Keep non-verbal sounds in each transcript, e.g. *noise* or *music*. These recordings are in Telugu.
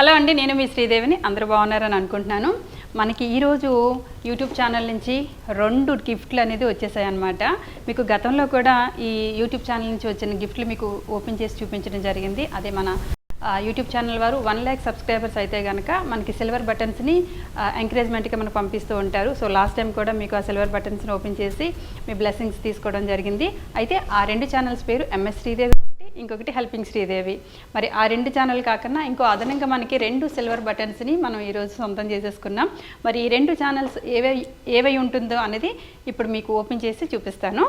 హలో అండి నేను మీ శ్రీదేవిని. అందరూ బాగున్నారని అనుకుంటున్నాను. మనకి ఈరోజు యూట్యూబ్ ఛానల్ నుంచి రెండు గిఫ్ట్లు అనేది వచ్చేసాయి అనమాట మీకు గతంలో కూడా ఈ యూట్యూబ్ ఛానల్ నుంచి వచ్చిన గిఫ్ట్లు మీకు ఓపెన్ చేసి చూపించడం జరిగింది. అదే మన యూట్యూబ్ ఛానల్ వారు వన్ ల్యాక్ సబ్స్క్రైబర్స్ అయితే కనుక మనకి సిల్వర్ బటన్స్ని ఎంకరేజ్మెంట్గా మనకు పంపిస్తూ ఉంటారు. సో లాస్ట్ టైం కూడా మీకు ఆ సిల్వర్ బటన్స్ని ఓపెన్ చేసి మీ బ్లెస్సింగ్స్ తీసుకోవడం జరిగింది. అయితే ఆ రెండు ఛానల్స్ పేరు ఎంఎస్ శ్రీదేవి ఇంకొకటి హెల్పింగ్ శ్రీదేవి మరి ఆ రెండు ఛానల్ కాకుండా ఇంకో అదనంగా మనకి రెండు సిల్వర్ బటన్స్ని మనం ఈరోజు సొంతం చేసేసుకున్నాం. మరి ఈ రెండు ఛానల్స్ ఏవై ఏవై ఉంటుందో అనేది ఇప్పుడు మీకు ఓపెన్ చేసి చూపిస్తాను.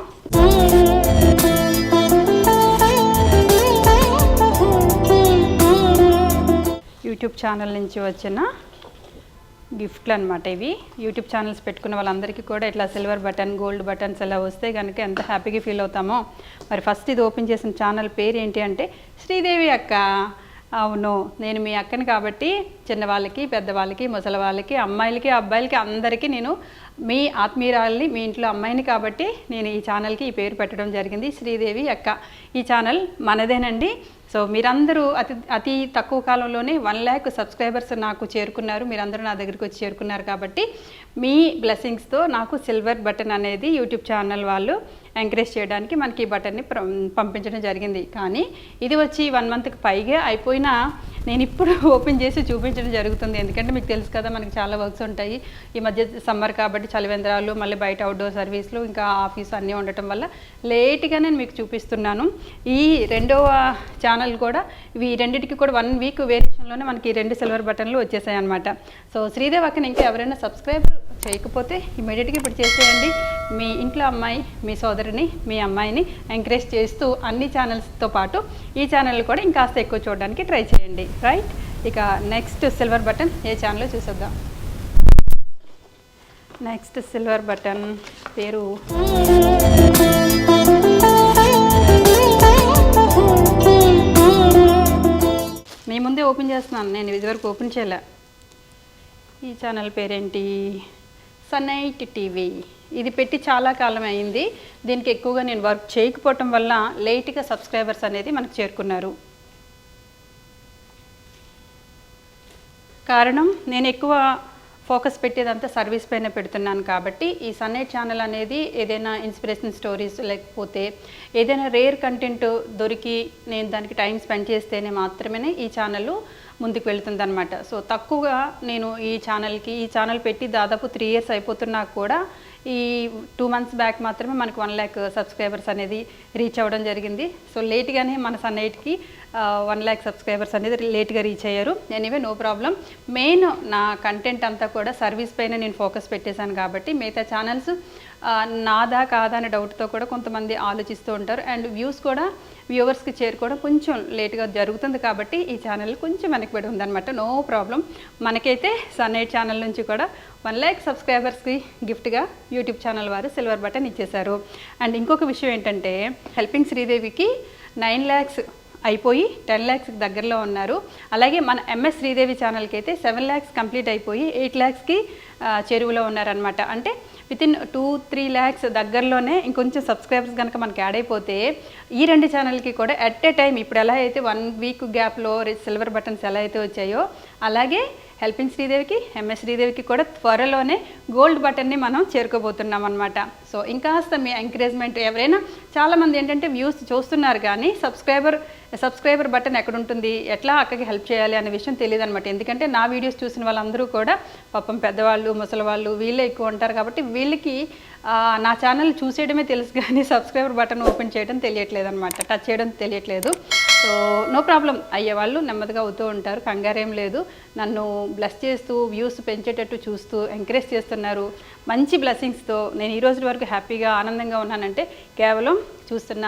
యూట్యూబ్ ఛానల్ నుంచి వచ్చిన గిఫ్ట్లు అనమాట ఇవి. యూట్యూబ్ ఛానల్స్ పెట్టుకున్న వాళ్ళందరికీ కూడా ఇట్లా సిల్వర్ బటన్ గోల్డ్ బటన్స్ అలా వస్తే కనుక ఎంత హ్యాపీగా ఫీల్ అవుతామో. మరి ఫస్ట్ ఇది ఓపెన్ చేసిన ఛానల్ పేరు ఏంటి అంటే శ్రీదేవి అక్క. అవును నేను మీ అక్కని కాబట్టి చిన్నవాళ్ళకి పెద్దవాళ్ళకి ముసలి వాళ్ళకి అమ్మాయిలకి అబ్బాయిలకి అందరికీ నేను మీ ఆత్మీయురాల్ని మీ ఇంట్లో అమ్మాయిని కాబట్టి నేను ఈ ఛానల్కి ఈ పేరు పెట్టడం జరిగింది. శ్రీదేవి అక్క. ఈ ఛానల్ మనదేనండి. సో మీరందరూ అతి అతి తక్కువ కాలంలోనే వన్ ల్యాక్ సబ్స్క్రైబర్స్ నాకు చేరుకున్నారు. మీరందరూ నా దగ్గరికి వచ్చి చేరుకున్నారు కాబట్టి మీ బ్లెస్సింగ్స్తో నాకు సిల్వర్ బటన్ అనేది యూట్యూబ్ ఛానల్ వాళ్ళు ఎంకరేజ్ చేయడానికి మనకి ఈ బటన్ని ప్ర- పంపించడం జరిగింది. కానీ ఇది వచ్చి వన్ మంత్కి పైగా అయిపోయినా నేను ఇప్పుడు *laughs* ఓపెన్ చేసి చూపించడం జరుగుతుంది. ఎందుకంటే మీకు తెలుసు కదా మనకి చాలా వర్క్స్ ఉంటాయి. ఈ మధ్య సమ్మర్ కాబట్టి చలివేంద్రాలు మళ్ళీ బయట అవుట్డోర్ సర్వీస్లు ఇంకా ఆఫీస్ అన్నీ ఉండటం వల్ల లేట్గా నేను మీకు చూపిస్తున్నాను. ఈ రెండవ ఛానల్ కూడా ఇవి ఈ రెండింటికి కూడా వన్ వీక్ వేరియేషన్లోనే మనకి ఈ రెండు సిల్వర్ బటన్లు వచ్చేసాయి అనమాట సో శ్రీదేవ్ అక్కని ఇంకా ఎవరైనా సబ్స్క్రైబర్ చేయకపోతే ఇమీడియట్గా ఇప్పుడు చేసేయండి. మీ ఇంట్లో అమ్మాయి మీ సోదరిని మీ అమ్మాయిని ఎంకరేజ్ చేస్తూ అన్ని ఛానల్స్తో పాటు ఈ ఛానల్ కూడా ఇంకాస్త ఎక్కువ చూడడానికి ట్రై చేయండి. రైట్? ఇక నెక్స్ట్ సిల్వర్ బటన్ ఏ ఛానల్లో చూసేద్దాం. నెక్స్ట్ సిల్వర్ బటన్ పేరు. మీ ముందే ఓపెన్ చేస్తున్నాను. నేను ఇదివరకు ఓపెన్ చేయలే. ఈ ఛానల్ పేరేంటి? Sun Night TV. ఇది పెట్టి చాలా కాలం అయింది. దీనికి ఎక్కువగా నేను వర్క్ చేయకపోవటం వల్ల లేట్గా సబ్స్క్రైబర్స్ అనేది మనకు చేరుకున్నారు. కారణం నేను ఎక్కువ ఫోకస్ పెట్టేదంతా సర్వీస్ పైన పెడుతున్నాను కాబట్టి ఈ సన్నైట్ ఛానల్ అనేది ఏదైనా ఇన్స్పిరేషన్ స్టోరీస్ లేకపోతే ఏదైనా రేర్ కంటెంట్ దొరికి నేను దానికి టైం స్పెండ్ చేస్తేనే మాత్రమే ఈ ఛానల్ ముందుకు వెళుతుందన్నమాట. సో తక్కువగా నేను ఈ ఛానల్కి ఈ ఛానల్ పెట్టి దాదాపు త్రీ ఇయర్స్ అయిపోతున్నా కూడా ఈ టూ మంత్స్ బ్యాక్ మాత్రమే మనకు వన్ ల్యాక్ సబ్స్క్రైబర్స్ అనేది రీచ్ అవ్వడం జరిగింది. సో లేట్గానే మన సన్నైట్కి వన్ ల్యాక్ సబ్స్క్రైబర్స్ అనేది లేట్గా రీచ్ అయ్యారు. Anyway no problem. మెయిన్ నా కంటెంట్ అంతా కూడా సర్వీస్ పైన నేను ఫోకస్ పెట్టేశాను కాబట్టి మిగతా ఛానల్స్ నాదా కాదా అనే డౌట్తో కూడా కొంతమంది ఆలోచిస్తూ ఉంటారు. అండ్ వ్యూస్ కూడా వ్యూవర్స్కి చేరుకోవడం కొంచెం లేట్గా జరుగుతుంది కాబట్టి ఈ ఛానల్ కొంచెం వెనకబడి ఉందన్నమాట. నో ప్రాబ్లం మనకైతే సన్నైట్ ఛానల్ నుంచి కూడా వన్ ల్యాక్ సబ్స్క్రైబర్స్కి గిఫ్ట్గా యూట్యూబ్ ఛానల్ వారు సిల్వర్ బటన్ ఇచ్చేశారు. అండ్ ఇంకొక విషయం ఏంటంటే హెల్పింగ్ శ్రీదేవికి నైన్ ల్యాక్స్ అయిపోయి టెన్ ల్యాక్స్కి దగ్గరలో ఉన్నారు. అలాగే మన ఎంఎస్ శ్రీదేవి ఛానల్కి అయితే సెవెన్ ల్యాక్స్ కంప్లీట్ అయిపోయి ఎయిట్ ల్యాక్స్కి చెరువులో ఉన్నారనమాట అంటే with in two three lakhs దగ్గరలోనే ఇంకొంచెం సబ్స్క్రైబర్స్ కనుక మనకి యాడ్ అయిపోతే ఈ రెండు ఛానల్కి కూడా ఎట్ ఏ టైం ఇప్పుడు ఎలా అయితే వన్ వీక్ గ్యాప్లో సిల్వర్ బటన్స్ ఎలా అయితే వచ్చాయో అలాగే హెల్పింగ్ శ్రీదేవికి ఎంఎస్ శ్రీదేవికి కూడా త్వరలోనే గోల్డ్ బటన్ని మనం చేరుకోబోతున్నాం అనమాట సో ఇంకాస్త మీ ఎంకరేజ్మెంట్ ఎవరైనా చాలామంది ఏంటంటే వ్యూస్ చూస్తున్నారు కానీ సబ్స్క్రైబర్ సబ్స్క్రైబర్ బటన్ ఎక్కడ ఉంటుంది ఎట్లా అక్కకి హెల్ప్ చేయాలి అనే విషయం తెలియదు అనమాట ఎందుకంటే నా వీడియోస్ చూసిన వాళ్ళందరూ కూడా పాపం పెద్దవాళ్ళు ముసలి వాళ్ళు వీళ్ళే ఎక్కువ ఉంటారు కాబట్టి వీళ్ళకి నా ఛానల్ చూసేయడమే తెలుసు కానీ సబ్స్క్రైబర్ బటన్ ఓపెన్ చేయడం తెలియట్లేదు అనమాట టచ్ చేయడం తెలియట్లేదు. సో నో ప్రాబ్లం అయ్యేవాళ్ళు నెమ్మదిగా అవుతూ ఉంటారు. కంగారేం లేదు. నన్ను బ్లెస్ చేస్తూ వ్యూస్ పెంచేటట్టు చూస్తూ ఎంకరేజ్ చేస్తున్నారు. మంచి బ్లెస్సింగ్స్తో నేను ఈ రోజు వరకు హ్యాపీగా ఆనందంగా ఉన్నానంటే కేవలం చూస్తున్న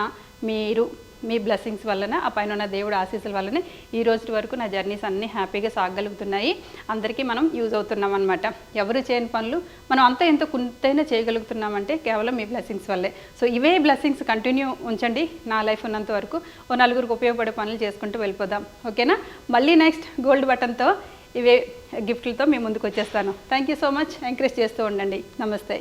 మీరు మీ బ్లెస్సింగ్స్ వలన ఆ పైన ఉన్న దేవుడు ఆశీస్సుల వల్లనే ఈ రోజు వరకు నా జర్నీస్ అన్నీ హ్యాపీగా సాగలుగుతున్నాయి. అందరికీ మనం యూజ్ అవుతున్నాం అనమాట ఎవరు చేయని పనులు మనం అంత ఎంత కొంతైనా చేయగలుగుతున్నామంటే కేవలం మీ బ్లెస్సింగ్స్ వల్లే. సో ఇవే బ్లెస్సింగ్స్ కంటిన్యూ ఉంచండి నా లైఫ్ ఉన్నంత వరకు. ఓ నలుగురికి ఉపయోగపడే పనులు చేసుకుంటూ వెళ్ళిపోదాం. ఓకేనా మళ్ళీ నెక్స్ట్ గోల్డ్ బటన్తో ఇవే గిఫ్ట్లతో మీ ముందుకు వచ్చేస్తాను. Thank you so much encourage చేస్తూ ఉండండి. నమస్తే.